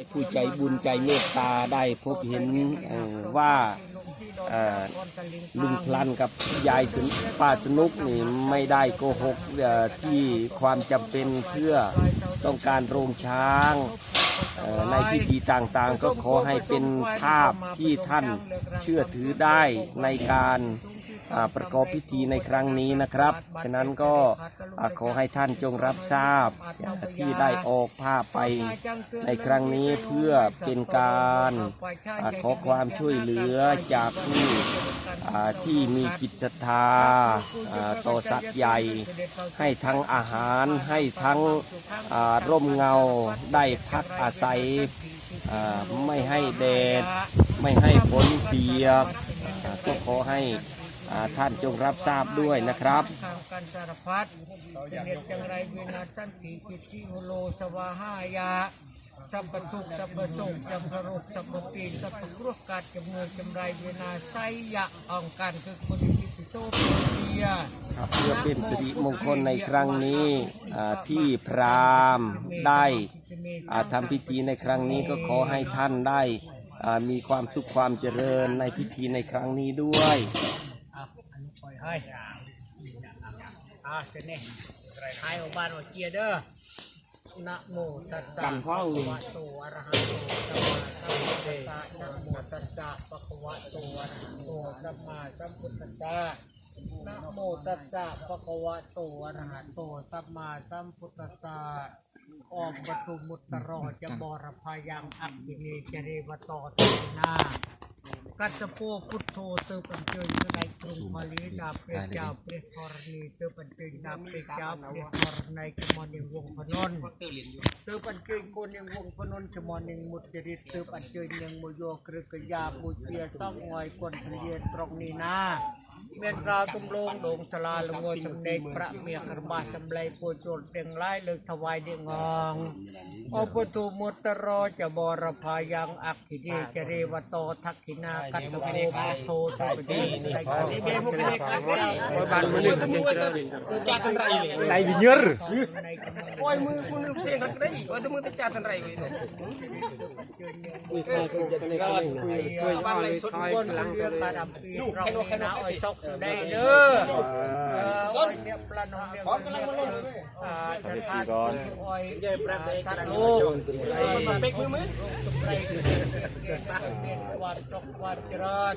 ให้ผู้ใจบุญใจเมตตาได้พบเห็นว่าลุงพลันกับยายสนป้าสนุกนี่ไม่ได้โกหกที่ความจำเป็นเพื่อต้องการโรงช้างในพิธีต่างๆ ก็ขอให้เป็นภาพที่ท่านเชื่อถือได้ในการ ประกอบพิธีในครั้งนี้นะครับ ฉะนั้นก็ขอให้ท่านจงรับทราบที่ได้ออกภาพไปในครั้งนี้เพื่อเป็นการอขอความช่วยเหลือจากผู้ที่มีจิตศรัทธาต่อสัตว์ใหญ่ ให้ทั้งอาหารให้ทั้งร่มเงาได้พักอาศัยไม่ให้แดด ไม่ให้ฝนเปียกก็ขอให้ ท่านจงรับทราบด้วยนะครับทางกันสารพัดเป็นเหตุจังไรเวนาสันติกิติโหโลสวาหายาสัพพทุกข์สัพพโศกสัพพโรคสัพพปีสัพพครุกกัดจำเนินจำไรเวนาไสยะอ่องกันคือคนที่สิโตเปียครับเพื่อเป็นสิริมงคลในครั้งนี้อ่าที่พราหมณ์ได้อ่าทำพิธีในครั้งนี้ก็ขอให้ท่านได้อ่ามีความสุขความเจริญในพิธีในครั้งนี้ด้วยอะ อันนี้ปล่อยให้อะเสร็จนี่ไทยของบ้านว่าเกียร์เด้อนะโมตัสสะกันข้องภะคะวะโตอะระหะโตสัมมาสัมพุทธัสสะนะโมตัสสะภะคะวะโตอะระหะโตสัมมาสัมพุทธัสสะนะโมตัสสะภะคะวะโตอะระหะโตสัมมาสัมพุทธัสสะออมปตุมุตตรอจะบรพายังอักขินีจเรวโตตินา กัตโปพุทโธเตปัญเจยสดายกรุมาลีดาเปรตเจ้าเปรตธรณีเตปัญเจยดาเปรตเจ้าเปรตธรณีจมอนิวงพนนเตปัญเจยโกนิวงพนนจมอนิมุตจริตเตปัญเจยนียงมโยกรึกยาบุเปียต้องงอยกวนทะเลตรงนี้นะ មានរោទំលងដងសាលាលងចំណេកប្រាក់មាសរបស់សម្លេងពូជលទាំងឡាយលើកថ្វាយនាងងអពុទុមុតរោចបរភាយ៉ាងអខិរិចរិវតោថកិណាកតវោពុទ្ធោទុបតិស្ដេចនេះគេមកនេះខ្លាំងណាស់បើបានមើលទៅមួយទៅចាត់តន្ត្រីដៃវិញ្ញាណអូយមើលគុណផ្សេងរកដីអត់ទៅមើលទៅចាត់តន្ត្រីវិញនេះខ្លាំងទៅយ៉ាងនេះគឺបានលេខសុទ្ធគុណលានបានអំពីរកណាឲ្យសុខำปีเราให้นาอ้อยซกได้เด้อเอออ้อยเนี่ยปลาหนองเนี่ยคนเรียกเลยอ่าจะทานอ้อยสัตว์ลูกไอ้เป็กมือมือตุกไรเรียนวันจกวันเจริญ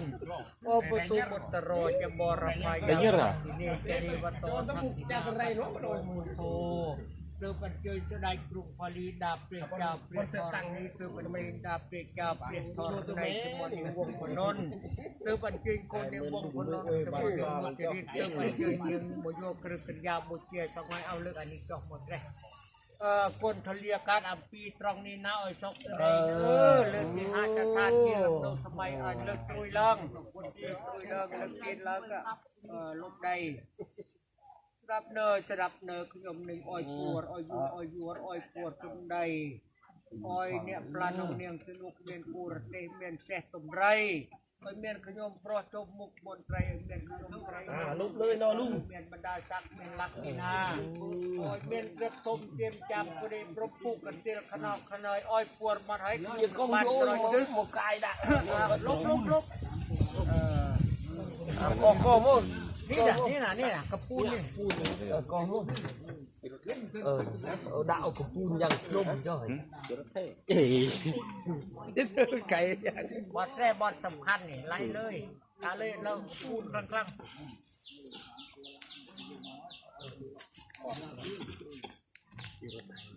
โอ้ปุตุมุตตโรจะบรพายาที่นี่จะรีวัตโตทักษิณาโดยมุโท ตัวปัจจัยใดกรุงพอลีดาเปลี่ยนดาเปลี่ยนทองนี้ตัวปัจจัยดาเปลี่ยนดาเปลี่ยนทองในตัวหนึ่งวงพนนตัวปัจจัยคนในวงพนนตัวสองเครดิตตัวปัจจัยยังมโยกระกันยาบุเชียต้องไม่เอาเรื่องอันนี้จบหมดเลยเออคนทะเลียการอัมพีตรองนี้น่าอ่อยชกได้เออเรื่องที่หาจะทานกินแล้วทำไมอันเลือดตุยลังเลือดตุยลังเลือดกินแล้วก็เออลบได้ รับเนยจะรับเนยขยมหนึ่งอ้อยปวดอ้อยยัวอ้อยยัวอ้อยปวดตรงใดอ้อยเนี่ยปลาหนองเนียงสนุกเมียนกูระเตเมียนแซ่ตมไรอ้อยเมียนขยมเพราะจมมุกบนไตรเมียนขยมไตรลุกเลยนอลุงเมียนบรรดาศักดิ์เมียนลักนี่นาอ้อยเมียนกระทมเตรียมจับกระเดปรบปุกกันเตียขนอกขนอยอ้อยปวดมาให้ขยมบ้านตรอยดึกหมกกายด่ะลบลบลบเออ Kok kok mu. นี่น่ะนี่น่ะนี่น่ะกระปูนนี่ con luôn ờ đạo của pun yang nhôm cho hả ไก่บอดแร่บอดสำคัญนี่ไล่เลยตาเลยเราพูดครั้งๆ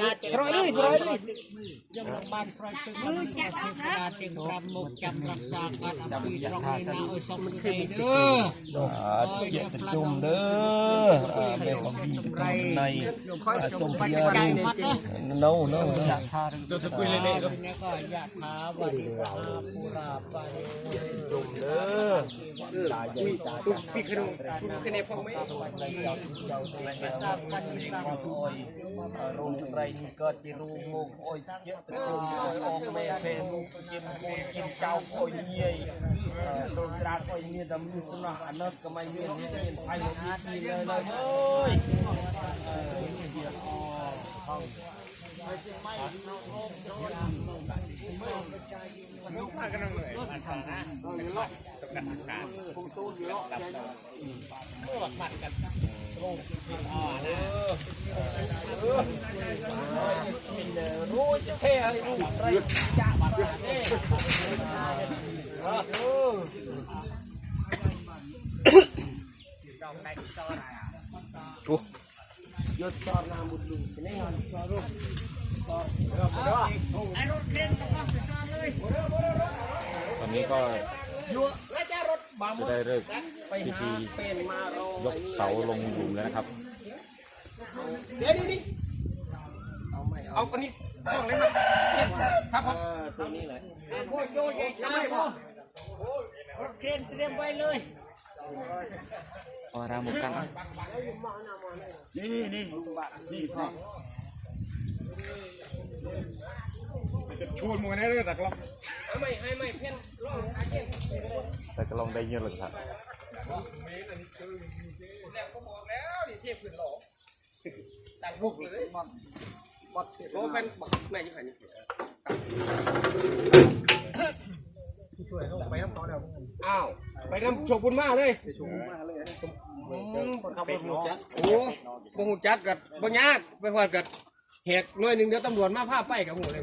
นาเจรอยเลยรอยเลยยมนางบ้านปล่อยตึกมือจะเทมนาเจงรำมุกจำรักษาการอภิตรงนี้นะโอ้ยสมเด็จเด้อ à chuyện tập trung nữa à về phòng gì trong này à xong ปัจ kia จัย đi มัดนะ nâu nâu nâu ตัวตะกุยเลยเนี่ยเนี่ยก็ยะถาวาริวหาปุราปาริ chung nữa lại พี่เคยดูเคยในพ่ กรรมการกับต่อเมื่อหมัดกันลงอ่อนะเป็นรู้จะเท่ให้รู้ไรจะบัดเด้โอ้ยศต่อนามุดลูเป็นไงต่อรูปต่อไอ้รถเครนต้องต่อเลยตอนนี้ก็ จะได้เลิกพิธียกเสาลงหลุมแล้วนะครับ เดี๋ยวนี่เอาอันนี้ต้องเลยครับครับผมตัวนี้เลยโบโยใหญ่ตาโบรถเครนเตรียมไว้เลยอรามุกันนี่นี่นี่พ่อชวนมวยแน่เลยตักล็อ แต่ก็ลองได้เยอะเลยครับโอ้เป็นบอกแม่ยังไงนี่ช่วยลงไปน้ำตอนแล้วอ้าวไปน้ำโชกุนมาเลยขับรถหูจักโอ้บ่หูจักกับบ่ยากไปหอดกับเหตุหน่วยหนึ่งเดี๋ยวตำรวจมาพาไปกับหูเลย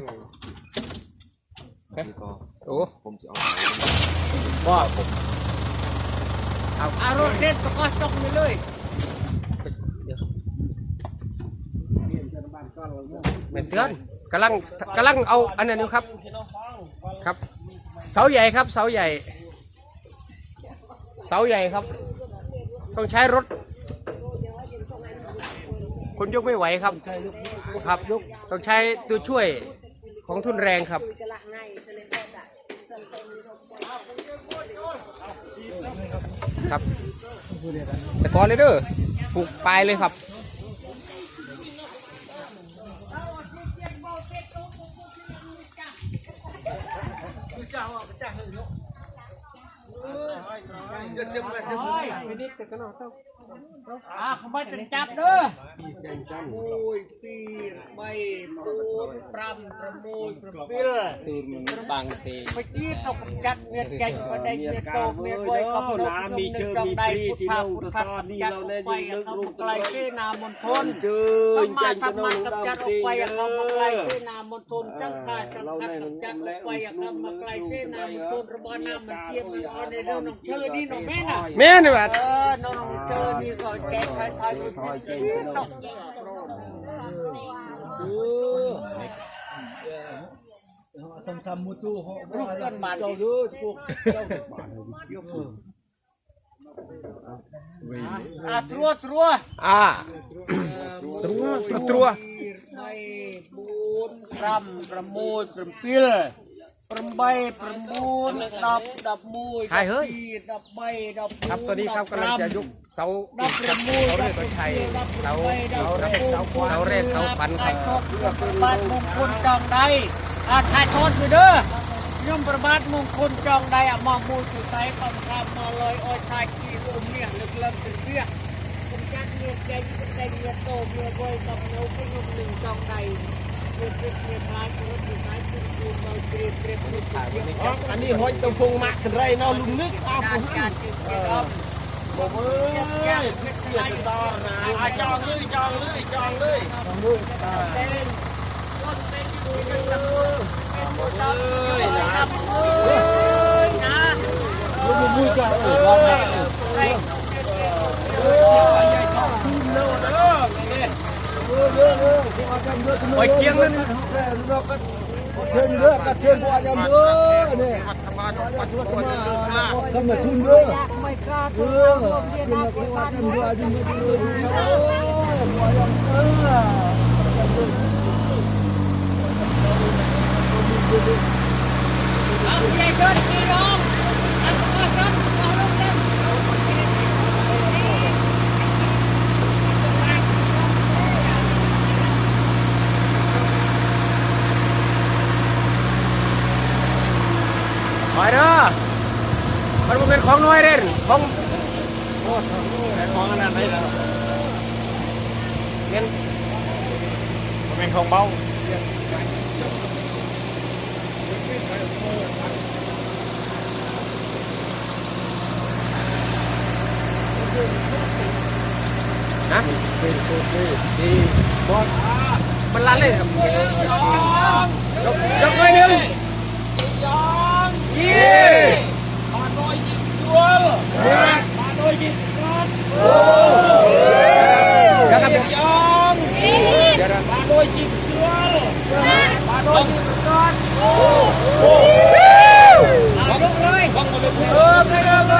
โอ้ผมจะเอาว่าผมเอาอารมณ์เล่นตะกอตกไปเลยเป็นเดือนกำลังกำลังเอาอันนั้นอยู่ครับ ครับ เสาใหญ่ครับ เสาใหญ่ เสาใหญ่ครับ ต้องใช้รถคนยกไม่ไหวครับ ครับ ต้องใช้ตัวช่วยของทุนแรงครับ ครับ แต่ก่อนเลยเด้อปลูกไปเลยครับจะจมแล้วจมแล้ว อาขาไม่จับจับเด้อปุยตีไม่ปูนปรำประมูลประฟิลตูนบางเตยไปจีตกจัดเมียแก่ปนได้เมียโตเมียไวยกับนกมีเชื่อมีปีที่เราตะนี่เราเล่นยิงลึกลูกไกลที่นามณฑนต้องมาทำมันกับจัดออกไปอย่างเขามาไกลที่นามณฑนจังขาดจังขัดกัจัดออกไปอย่างเขามาไกลที่นามณฑนระบายน้ำมันเทียมมันอ่อนในเรื่องน้องเธอดีน้องแม่น่ะแม่เนี่แบบเออน้องเธอนี่ก็แก้ไขทายอยู่ที่ตกรูปเกินบาทเยอะพวกอะตรัวตรัวอ่าตรัวตรัวไม่บูนรำประมูลประปิลประ ใบประมูลดับดับมูยใครเฮ้ยดับใบดับครับตอนนี้ครับกำลังจะยกเสาดับประมูลเสาเรือตัวชัยเสาเสาแรกเสาเสาแรกเสาขวัญครับทบกับประบาทมงคลจองใดอาถ่ายโทษไปเด้อยมประบาทมงคลจองใดอะมองมูลจุดใจความคำมาลอยอ้อยชายกีรุมเนี่ยลึกเริ่มถึงเรียกผมจัดเมียใจเป็นใจเมียโตเมียรวยกับเนื้อผู้ยมหนึ่งจองใด อันนี้หอยตะพงมากระไรเนาลุมนึกอาผมบอกเอ้ยเกียร์จะต่อนะจองเลยจองเลยจองเลยจองเลยต้นเป็นอยู่นตะปูเป็นผู้ตามอยู่ในตะปูนะลุงมุ้ยจ้าเออ โอ้ยเกียงนั่น thiên nữa cả thiên của anh em nữa này ทำงานวัดวัดวัด không phải thun nữa nữa thiên là của anh em nữa anh em nữa của anh em nữa เอาใหญ่เดินกี่รองอันตรายเดินเอาลงเดิน เด้อมันบ่เป็น ของน้อยเด่นของของอันนั้นได้แล้วเป็นมันเป็นของเบานะมันลั่นเลยครับยกยกหน่อยหนึงยี่มาโดย ยิงดวลมาโดยยิงกันเดี๋ยวครับเสียงยองมาโดยยิงดวลมาโดยยิงกันยกเลยเออไม่ได้เล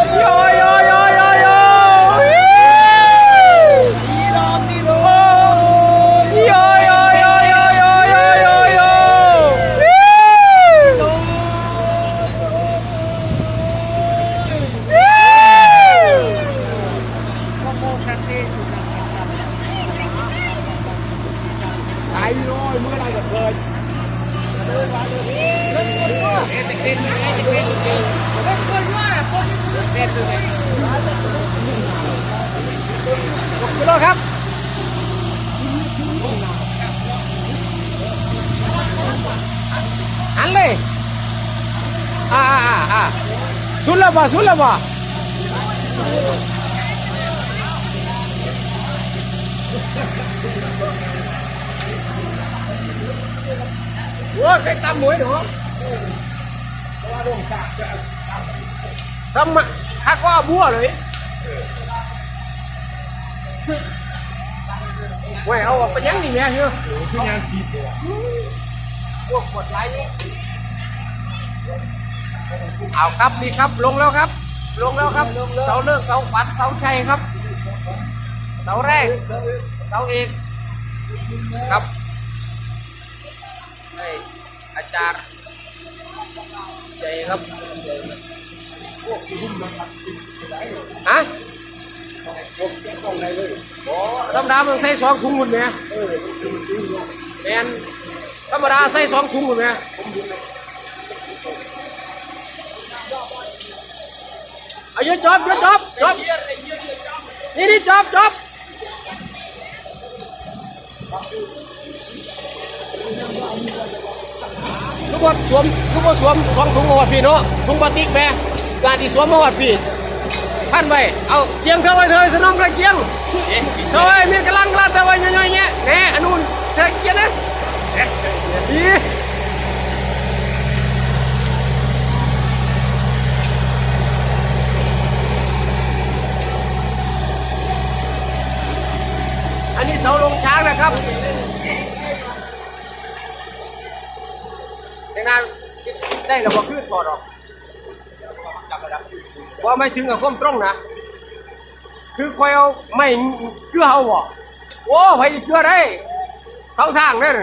ยโยโยโยโยโย กิโลครับหันเลยอ่าอ่าอ่าสุดแล้วบ่สุดแล้วบ่โอ้ยใครตำหมวยหนูซ้ำมาฮักว่าบัวเลย เว้ยเอาออกไปยังนี่แม่เฮ้ยคือยังผิดพวกกดไลค์นี่เอาครับนี่ครับลงแล้วครับ ลงแล้วครับเสาเลิกเสาขวัญเสาชัยครับ เสาแรก เสาเอกครับให้อาจารย์ใหญ่ครับฮะ ธรรมดามันใส่สองถุงหมดไหมแมนธรรมดาใส่สองถุงหมดไหมเอาเยอะจอบเยอะจอบจอบนี่นี่จอบจอบทุกคนสวมทุกคนสวมสองถุงมาวัดพี่เนาะถุงปลาติกแม่การที่สวมมวดพี่ ท่นไปเอาเจียงเธอไว้เธอสนองกระเจียงเธอไว้มีกำลังกล้าเธอไว้ย่อยๆเงี้ยแหน่อันนู้นเธอเกียร์นะดีอันนี้เสาลงช้างนะครับในนั้นได้ระบบขึ้นถอดออก ว่าไม่ถึงกับข้มตรงนะ คือคอยเอาไม่เกลือเอาบ่โอ้ไปเกลือได้เสาสร้างนั่น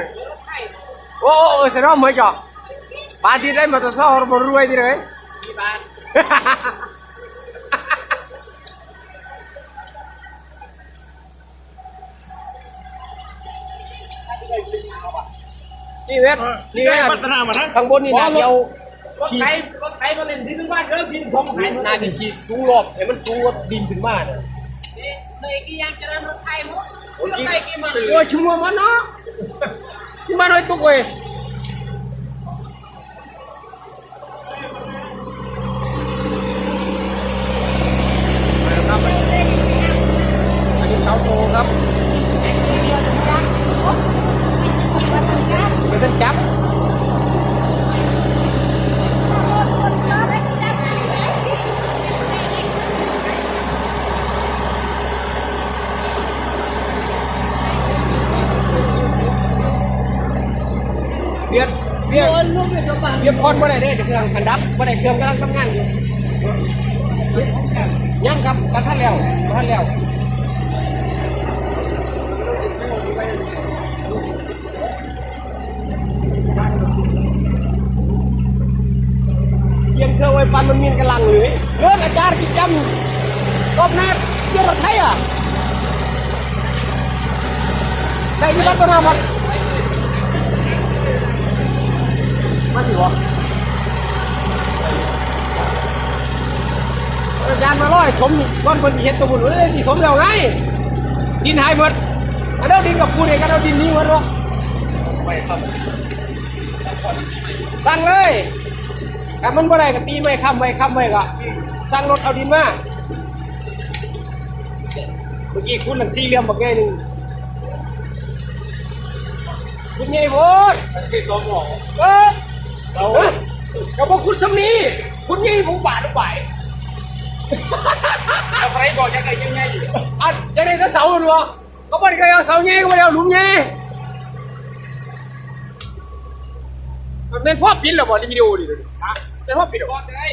โอ้เออเสร็จแล้วไม่จ่อปาที่ได้มาตัวเสามารวยดีเลยนี่เวทนี่เวทพัฒนามาทั้งข้างบนนี่นาเดียว รถไถรถไถมาเล่นที่ถึงบ้านเด้อพี่ผมหายนาดีขีดสูงรอบเห็นมันสูงกว่าดินถึงบ้านอะในกี่ยังจะได้รถไทยมั้งโอ้ยโอ้ยชั่วโมงมันเนาะที่มาหน่อยตุ๊กเว้ยมาครับอันนี้เสาโตครับไม่ต้องจับเรียกเรียก เรียกคนบ่ได้เด้เครื่องพันดับบ่ได้เครื่องกำลังทำงานอยู่ยังครับกระทันแล้วกระทันแล้วเยี่ยมเธองไว้ปันมันมีนกำลังเลยเลิกอาจารย์กิจจำรอบหน้าเยอะรถไทยอะได้ที่รัฐนามั ไม่ดีวะยานมาล้อยถมวันคนเห็นตัวบุญเลยที่มเล้วไงดินหายหมดกันเดาดินกับกูเนี่ยกันเอาดินนี้หมดวะไปครับสั่งเลยแต่มันบ่ได้ก็ตีไม่ค้ำไม่ค้ำไม่ก็สั่งรถเอาดินมาเมื่อกี้คุณหนังสี่เหลี่ยมบักแกหนึ่งคุณไงโบดที่ตัวหมอเออ เอากับพวกคุณสำนีคุณยี่ผมบาทหรือเปล่าเอาใครบอกยังไงยังไงอันยังไงก็เสาหรือวะเขาบอกกันเอาเสาเงี้ยก็ไม่เอาหลุมเงี้ยมันเป็นพ่อปิดหรอบ่ในวิดีโอดิเป็นพ่อปิดหรอบอกจะได้